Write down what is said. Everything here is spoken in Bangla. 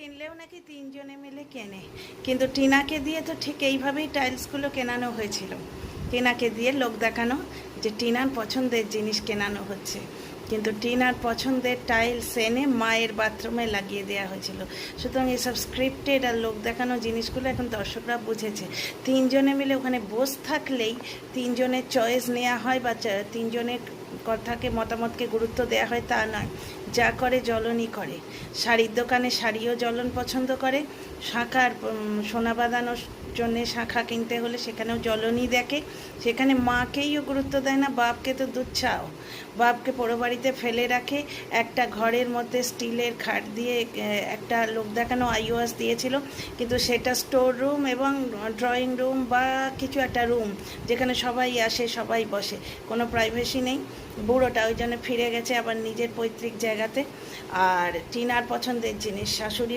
কিনলেও নাকি তিনজনে মিলে কেনে। কিন্তু টিনাকে দিয়ে তো ঠিক এইভাবেই টাইলসগুলো কেনানো হয়েছিল। টিনাকে দিয়ে লোক দেখানো যে টিনার পছন্দের জিনিস কেনানো হচ্ছে। কিন্তু টিনার পছন্দের টাইলস এনে মায়ের বাথরুমে লাগিয়ে দেওয়া হয়েছিল। সুতরাং এসব স্ক্রিপ্টেড আর লোক দেখানো জিনিসগুলো এখন দর্শকরা বুঝেছে। তিনজনে মিলে ওখানে বস থাকলেই তিনজনের চয়েস নেওয়া হয় বা তিনজনের কথাকে, মতামতকে গুরুত্ব দেওয়া হয় তা নয়। যা করে জ্বলনই করে। শাড়ির দোকানে শাড়িও জ্বলন পছন্দ করে। শাঁখার সোনা বাঁধানোর জন্যে শাঁখা কিনতে হলে সেখানেও জ্বলনই দেখে। সেখানে মাকেইও গুরুত্ব দেয় না, বাপকে তো দুধ চাও। বাপকে পোড়ো বাড়িতে ফেলে রাখে, একটা ঘরের মধ্যে স্টিলের খাট দিয়ে একটা লোক দেখানো আইওয়াস দিয়েছিল। কিন্তু সেটা স্টোর রুম এবং ড্রয়িং রুম বা কিছু একটা রুম যেখানে সবাই আসে, সবাই বসে, কোনো প্রাইভেসি নেই। বুড়োটা ওই জন্য ফিরে গেছে আবার নিজের পৈতৃক জায়গাতে। আর টিনার পছন্দের জিনিস শাশুড়ি